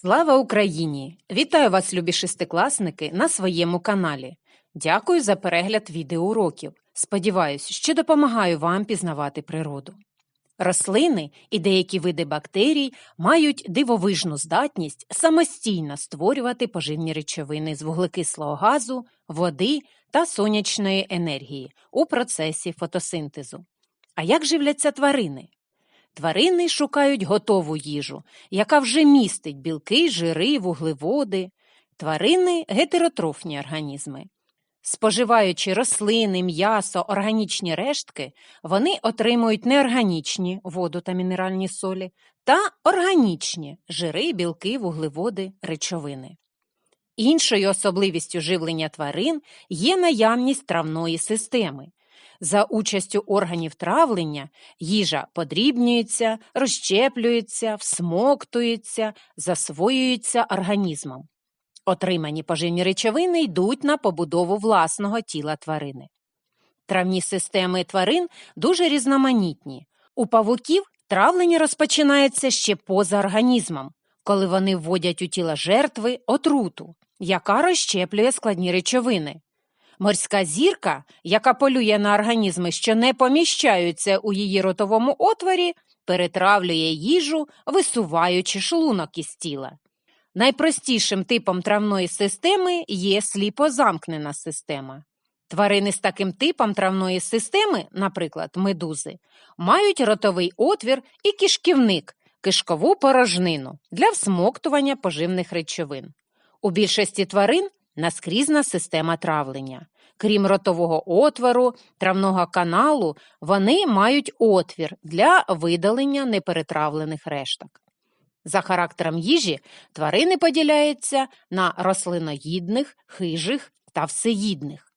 Слава Україні! Вітаю вас, любі шестикласники, на своєму каналі. Дякую за перегляд відеоуроків. Сподіваюсь, що допомагаю вам пізнавати природу. Рослини і деякі види бактерій мають дивовижну здатність самостійно створювати поживні речовини з вуглекислого газу, води та сонячної енергії у процесі фотосинтезу. А як живляться тварини? Тварини шукають готову їжу, яка вже містить білки, жири, вуглеводи. Тварини гетеротрофні організми. Споживаючи рослини, м'ясо, органічні рештки, вони отримують неорганічні воду та мінеральні солі та органічні жири, білки, вуглеводи, речовини. Іншою особливістю живлення тварин є наявність травної системи. За участю органів травлення їжа подрібнюється, розщеплюється, всмоктується, засвоюється організмом. Отримані поживні речовини йдуть на побудову власного тіла тварини. Травні системи тварин дуже різноманітні. У павуків травлення розпочинається ще поза організмом, коли вони вводять у тіло жертви отруту, яка розщеплює складні речовини. Морська зірка, яка полює на організми, що не поміщаються у її ротовому отворі, перетравлює їжу, висуваючи шлунок із тіла. Найпростішим типом травної системи є сліпозамкнена система. Тварини з таким типом травної системи, наприклад, медузи, мають ротовий отвір і кишківник, кишкову порожнину для всмоктування поживних речовин. У більшості тварин наскрізна система травлення. Крім ротового отвору, травного каналу, вони мають отвір для видалення неперетравлених решток. За характером їжі тварини поділяються на рослиноїдних, хижих та всеїдних.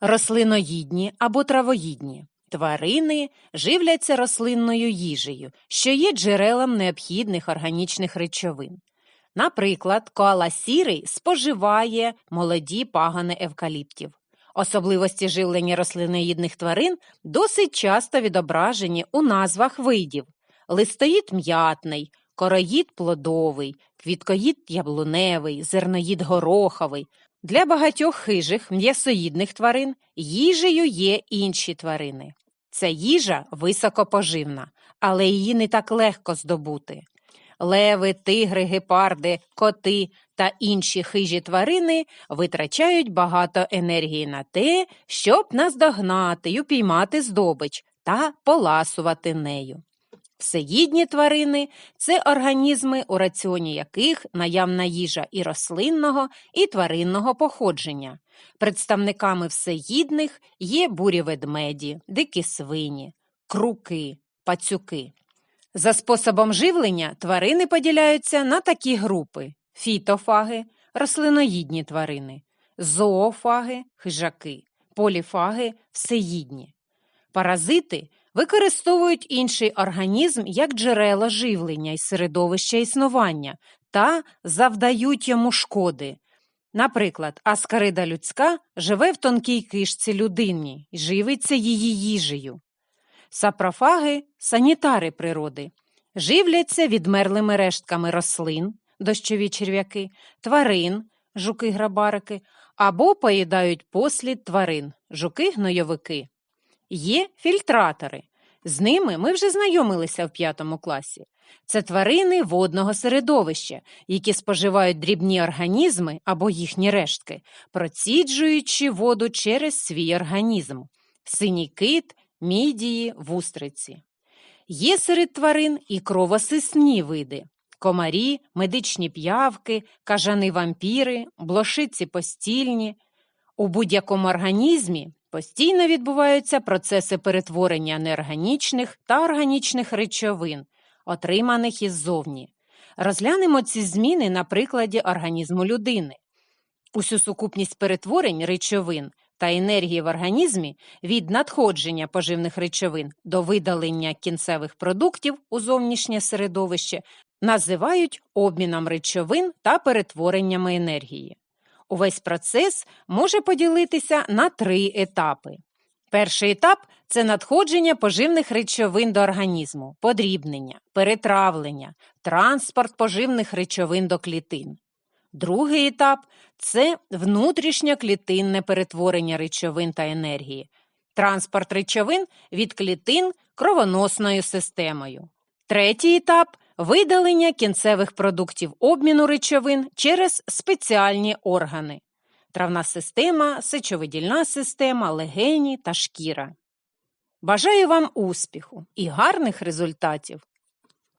Рослиноїдні або травоїдні тварини живляться рослинною їжею, що є джерелом необхідних органічних речовин. Наприклад, коала сірий споживає молоді пагани евкаліптів. Особливості живлення рослиноїдних тварин досить часто відображені у назвах видів листоїд м'ятний, короїд плодовий, квіткоїд яблуневий, зерноїд гороховий. Для багатьох хижих м'ясоїдних тварин їжею є інші тварини. Ця їжа високопоживна, але її не так легко здобути. Леви, тигри, гепарди, коти та інші хижі тварини витрачають багато енергії на те, щоб наздогнати й упіймати здобич та поласувати нею. Всеїдні тварини це організми, у раціоні яких наявна їжа і рослинного, і тваринного походження. Представниками всеїдних є бурі ведмеді, дикі свині, круки, пацюки. За способом живлення тварини поділяються на такі групи: фітофаги, рослиноїдні тварини, зоофаги, хижаки, поліфаги, всеїдні. Паразити використовують інший організм як джерело живлення і середовища існування та завдають йому шкоди. Наприклад, аскарида людська живе в тонкій кишці людині і живиться її їжею. Сапрофаги санітари природи, живляться відмерлими рештками рослин, дощові черв'яки, тварин, жуки-грабарики, або поїдають послід тварин, жуки-гнойовики. Є фільтратори. З ними ми вже знайомилися в п'ятому класі. Це тварини водного середовища, які споживають дрібні організми або їхні рештки, проціджуючи воду через свій організм. Синій кит, мідії, вустриці. Є серед тварин і кровосисні види комарі, медичні п'явки, кажани вампіри, блошиці постільні. У будь-якому організмі постійно відбуваються процеси перетворення неорганічних та органічних речовин, отриманих іззовні. Розглянемо ці зміни на прикладі організму людини. Усю сукупність перетворень речовин та енергії в організмі від надходження поживних речовин до видалення кінцевих продуктів у зовнішнє середовище називають обміном речовин та перетвореннями енергії. Увесь процес може поділитися на три етапи. Перший етап це надходження поживних речовин до організму, подрібнення, перетравлення, транспорт поживних речовин до клітин. Другий етап це внутрішньоклітинне перетворення речовин та енергії, транспорт речовин від клітин кровоносною системою. Третій етап видалення кінцевих продуктів обміну речовин через спеціальні органи травна система, сечовидільна система, легені та шкіра. Бажаю вам успіху і гарних результатів!